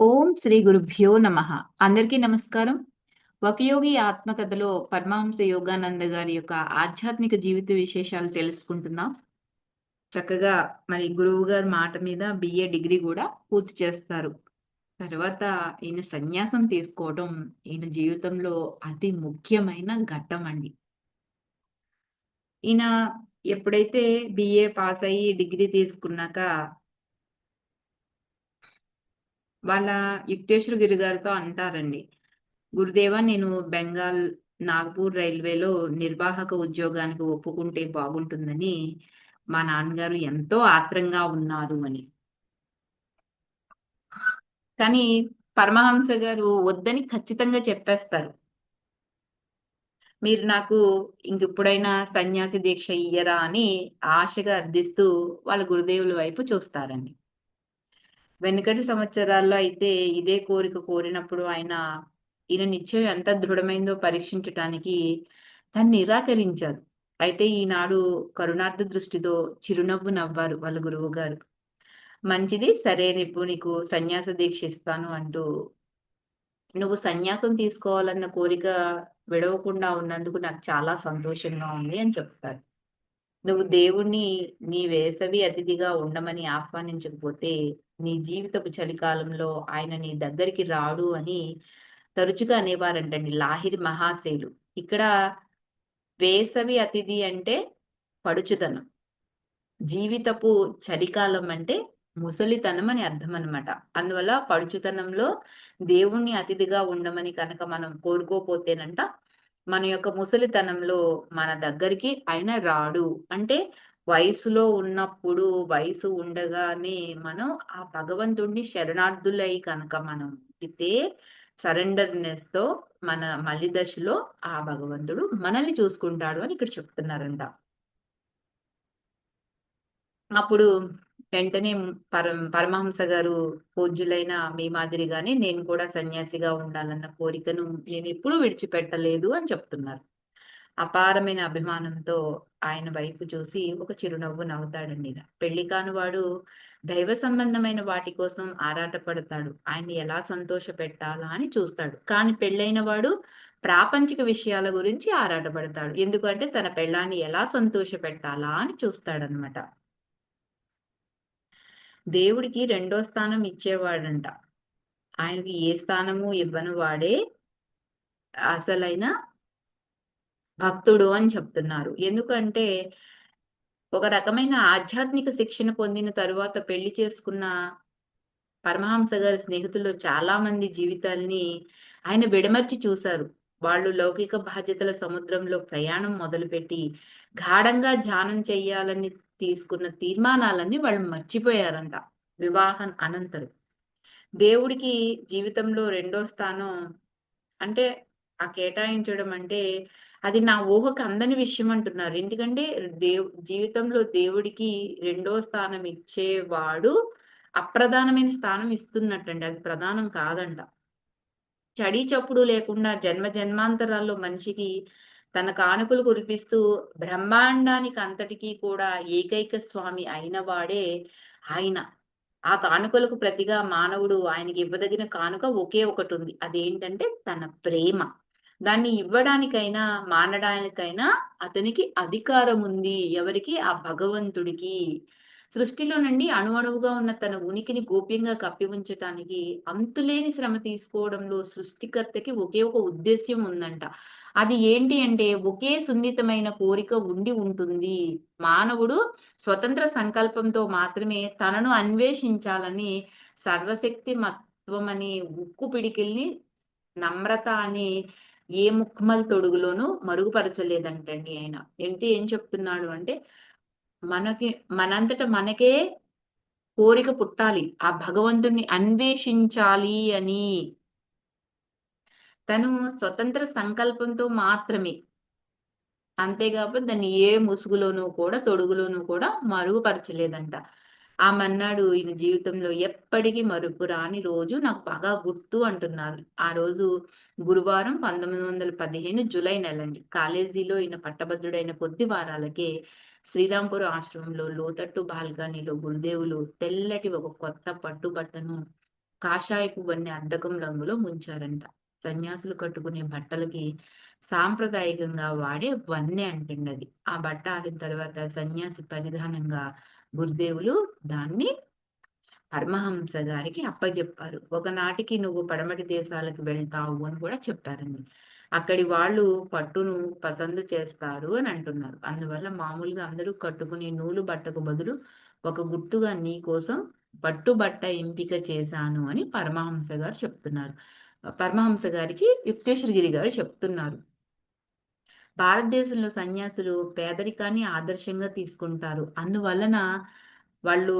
ఓం శ్రీ గురుభ్యో నమ. అందరికీ నమస్కారం. వకయోగి ఆత్మకథలో పరమహంస యోగానంద గారి యొక్క ఆధ్యాత్మిక జీవిత విశేషాలు తెలుసుకుంటున్నాం. చక్కగా మరి గురువు గారి మాట మీద బిఏ డిగ్రీ కూడా పూర్తి చేస్తారు. తర్వాత ఈయన సన్యాసం తీసుకోవడం ఈయన జీవితంలో అతి ముఖ్యమైన ఘట్టం అండి. ఈయన ఎప్పుడైతే బిఏ పాస్ అయ్యి డిగ్రీ తీసుకున్నాక వాళ్ళ యుక్తేశ్వర గిరి గారితో అంటారండి. గురుదేవ నేను బెంగాల్ నాగపూర్ రైల్వేలో నిర్వాహక ఉద్యోగానికి ఒప్పుకుంటే బాగుంటుందని మా నాన్నగారు ఎంతో ఆత్రంగా ఉన్నారు అని. కానీ పరమహంస గారు వద్దని ఖచ్చితంగా చెప్పేస్తారు. మీరు నాకు ఇంకెప్పుడైనా సన్యాసి దీక్ష ఇయ్యరా అని ఆశగా అర్థిస్తూ వాళ్ళ గురుదేవుల వైపు చూస్తారండి. వెనుకటి సంవత్సరాల్లో అయితే ఇదే కోరిక కోరినప్పుడు ఆయన ఈయన నిశ్చయం ఎంత దృఢమైందో పరీక్షించటానికి తను నిరాకరించారు. అయితే ఈనాడు కరుణార్థ దృష్టితో చిరునవ్వు నవ్వారు వాళ్ళ గురువు గారు. మంచిది సరే ఇప్పుడు నీకు సన్యాస దీక్ష ఇస్తాను అంటూ నువ్వు సన్యాసం తీసుకోవాలన్న కోరిక విడవకుండా ఉన్నందుకు నాకు చాలా సంతోషంగా ఉంది అని చెప్తారు. నువ్వు దేవుణ్ణి నీ వేసవి అతిథిగా ఉండమని ఆహ్వానించకపోతే నీ జీవితపు చలికాలంలో ఆయన నీ దగ్గరికి రాడు అని తరచుగా అనేవారంటండి లాహిరి మహాశైలు. ఇక్కడ వేసవి అతిథి అంటే పడుచుదనం జీవితపు చలికాలం అంటే ముసలితనం అని అర్థం అనమాట అందువల్ల పడుచుతనంలో దేవుణ్ణి అతిథిగా ఉండమని కనుక మనం కోరుకోపోతేనంట మన యొక్క ముసలితనంలో మన దగ్గరికి ఆయన రాడు. అంటే వయసులో ఉన్నప్పుడు వయసు ఉండగానే మనం ఆ భగవంతుడిని శరణార్థులై కనుక మనం అయితే సరెండర్నెస్తో మన మళ్ళీ దశలో ఆ భగవంతుడు మనల్ని చూసుకుంటాడు అని ఇక్కడ చెప్తున్నారంట. అప్పుడు వెంటనే పరం పరమహంస గారు పూజ్యులైన మీ మాదిరిగానే నేను కూడా సన్యాసిగా ఉండాలన్న కోరికను నేను ఎప్పుడూ విడిచిపెట్టలేదు అని చెప్తున్నారు. అపారమైన అభిమానంతో ఆయన వైపు చూసి ఒక చిరునవ్వు నవ్వుతాడండి పెళ్ళి కానివాడు దైవ సంబంధమైన వాటి కోసం ఆరాటపడతాడు. ఆయన్ని ఎలా సంతోష పెట్టాలా అని చూస్తాడు. కానీ పెళ్ళైన వాడు ప్రాపంచిక విషయాల గురించి ఆరాటపడతాడు. ఎందుకంటే తన పెళ్ళాన్ని ఎలా సంతోష పెట్టాలా అని చూస్తాడనమాట దేవుడికి రెండో స్థానం ఇచ్చేవాడంట. ఆయనకి ఏ స్థానము ఇవ్వను వాడే అసలైన భక్తుడు అని చెప్తున్నారు. ఎందుకంటే ఒక రకమైన ఆధ్యాత్మిక శిక్షణ పొందిన తరువాత పెళ్ళి చేసుకున్న పరమహంస గారి స్నేహితులు చాలా మంది జీవితాల్ని ఆయన విడమర్చి చూశారు. వాళ్ళు లౌకిక బాధ్యతల సముద్రంలో ప్రయాణం మొదలుపెట్టి గాఢంగా ధ్యానం చెయ్యాలని తీసుకున్న తీర్మానాలన్నీ వాళ్ళు మర్చిపోయారంట. వివాహం అనంతరం. దేవుడికి జీవితంలో రెండో స్థానం అంటే ఆ కేటాయించడం అంటే అది నా ఊహకు అందని విషయం అంటున్నారు. ఎందుకంటే దేవు జీవితంలో దేవుడికి రెండో స్థానం ఇచ్చేవాడు అప్రధానమైన స్థానం ఇస్తున్నట్టండి. అది ప్రధానం కాదంట. చడి చప్పుడు లేకుండా జన్మ జన్మాంతరాల్లో మనిషికి తన కానుకలు కురిపిస్తూ బ్రహ్మాండానికి అంతటికీ కూడా ఏకైక స్వామి అయిన వాడే ఆయన. ఆ కానుకలకు ప్రతిగా మానవుడు ఆయనకి ఇవ్వదగిన కానుక ఒకే ఒకటి ఉంది అదేంటంటే తన ప్రేమ. దాన్ని ఇవ్వడానికైనా మానడానికైనా అతనికి అధికారం ఉంది ఎవరికి? ఆ భగవంతుడికి. సృష్టిలో నుండి అణువణువుగా ఉన్న తన ఉనికిని గోప్యంగా కప్పి ఉంచటానికి అంతులేని శ్రమ తీసుకోవడంలో సృష్టికర్తకి ఒకే ఒక ఉద్దేశ్యం ఉందంట. అది ఏంటి అంటే ఒకే సున్నితమైన కోరిక ఉండి ఉంటుంది. మానవుడు స్వతంత్ర సంకల్పంతో మాత్రమే తనను అన్వేషించాలని సర్వశక్తి మత్వం అనే ఉక్కు పిడికిల్ని నమ్రత అనే ఏ ముక్మల్ తొడుగులోనూ మరుగుపరచలేదంటండి ఆయన. ఏంటి ఏం చెప్తున్నాడు అంటే మనకి మనంతట మనకే కోరిక పుట్టాలి. ఆ భగవంతుణ్ణి అన్వేషించాలి అని తను స్వతంత్ర సంకల్పంతో మాత్రమే. అంతేకాకపోతే దాన్ని ఏ ముసుగులోనూ కూడా తొడుగులోనూ కూడా మరుగుపరచలేదంట. ఆ మన్నాడు ఈయన జీవితంలో ఎప్పటికీ మరుపు రాని రోజు నాకు బాగా గుర్తు అంటున్నారు. ఆ రోజు గురువారం పంతొమ్మిది వందల పదిహేను జూలై నెలండి. కాలేజీలో ఈయన పట్టభద్రుడైన కొద్ది వారాలకే శ్రీరాంపూర్ ఆశ్రమంలో లోతట్టు బాల్కనీలో గురుదేవులు తెల్లటి ఒక కొత్త పట్టుబట్టను కాషాయపు వన్నె అద్దకం రంగులో ముంచారంట. సన్యాసులు కట్టుకునే బట్టలకి సాంప్రదాయకంగా వాడే వన్నె అంటుండది. అది ఆ బట్ట ఆడిన తర్వాత సన్యాసి పరిధానంగా గురుదేవులు దాన్ని పరమహంస గారికి అప్పచెప్పారు ఒకనాటికి నువ్వు పడమటి దేశాలకు వెళ్తావు అని కూడా చెప్పారండి. అక్కడి వాళ్ళు పట్టును పసందు చేస్తారు అని అంటున్నారు. అందువల్ల మామూలుగా అందరూ కట్టుకునే నూలు బట్టకు బదులు ఒక గుర్తుగా నీ కోసం పట్టు బట్ట ఎంపిక చేశాను అని పరమహంస గారు చెప్తున్నారు. పరమహంస గారికి యుక్తేశ్వరగిరి గారు చెప్తున్నారు. భారతదేశంలో సన్యాసులు పేదరికాన్ని ఆదర్శంగా తీసుకుంటారు. అందువలన వాళ్ళు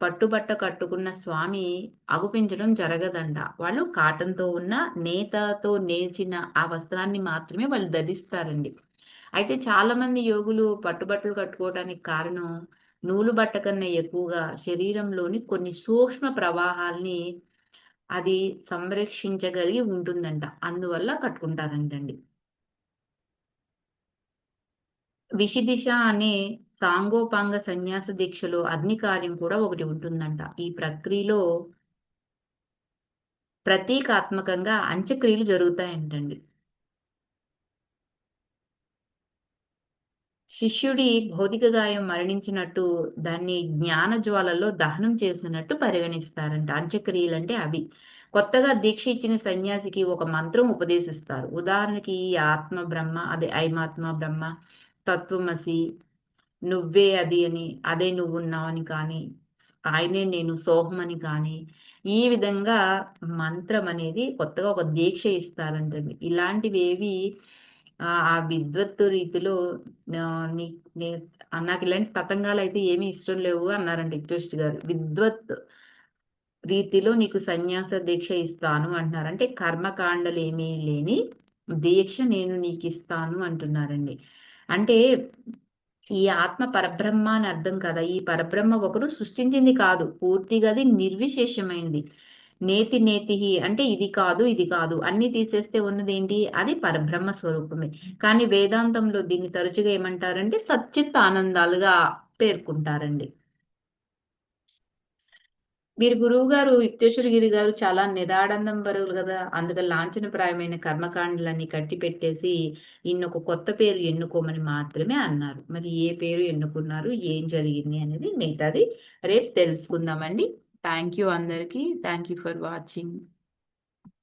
పట్టుబట్ట కట్టుకున్న స్వామి అగుపించడం జరగదంట. వాళ్ళు కాటన్తో ఉన్న నేతతో నేర్చిన ఆ వస్త్రాన్ని మాత్రమే వాళ్ళు ధరిస్తారండి. అయితే చాలా మంది యోగులు పట్టుబట్టలు కట్టుకోవడానికి కారణం నూలు బట్ట కన్నా ఎక్కువగా శరీరంలోని కొన్ని సూక్ష్మ ప్రవాహాల్ని అది సంరక్షించగలిగి ఉంటుందంట. అందువల్ల కట్టుకుంటారంటండి. విషిదిశ అనే సాంగోపాంగ సన్యాస దీక్షలో అగ్ని కార్యం కూడా ఒకటి ఉంటుందంట. ఈ ప్రక్రియలో ప్రతీకాత్మకంగా అంత్యక్రియలు జరుగుతాయంటండి. శిష్యుడి భౌతిక గాయం మరణించినట్టు దాన్ని జ్ఞాన జ్వాలలో దహనం చేసినట్టు పరిగణిస్తారంట. అంత్యక్రియలు అంటే అవి. కొత్తగా దీక్ష ఇచ్చిన సన్యాసికి ఒక మంత్రం ఉపదేశిస్తారు. ఉదాహరణకి ఈ ఆత్మ బ్రహ్మ అదే ఐమాత్మ బ్రహ్మ తత్వమసి నువ్వే అది అని అదే నువ్వు ఉన్నావని కానీ ఆయనే నేను సోహమని కానీ ఈ విధంగా మంత్రం అనేది కొత్తగా ఒక దీక్ష ఇస్తారంటండి ఇలాంటివి ఏవి ఆ విద్వత్తు రీతిలో నీ నాకు ఇలాంటి తతంగాలు అయితే ఏమీ ఇష్టం లేవు అన్నారండి ఇక్టోస్ట్ గారు. విద్వత్ రీతిలో నీకు సన్యాస దీక్ష ఇస్తాను అంటున్నారు. అంటే కర్మకాండలు ఏమీ లేని దీక్ష నేను నీకు ఇస్తాను అంటున్నారండి. అంటే ఈ ఆత్మ పరబ్రహ్మ అని అర్థం కదా. ఈ పరబ్రహ్మ ఒకరు సృష్టించింది కాదు. పూర్తిగా అది నిర్విశేషమైనది. నేతి నేతి అంటే ఇది కాదు ఇది కాదు. అన్ని తీసేస్తే ఉన్నది ఏంటి అది పరబ్రహ్మ స్వరూపమే. కానీ వేదాంతంలో దీన్ని తరచుగా ఏమంటారంటే సచ్చిత్ ఆనందాలుగా పేర్కొంటారండి. మీరు గురువు గారు యుక్తేశ్వరగిరి గారు చాలా నిరాడందం బరువులు కదా? అందుకని లాంఛనప్రాయమైన కర్మకాండలన్నీ కట్టి పెట్టేసి ఇన్నొక కొత్త పేరు ఎన్నుకోమని మాత్రమే అన్నారు. మరి ఏ పేరు ఎన్నుకున్నారు? ఏం జరిగింది అనేది మిగతాది రేపు తెలుసుకుందామండి. థ్యాంక్ యూ అందరికీ. Thank you for watching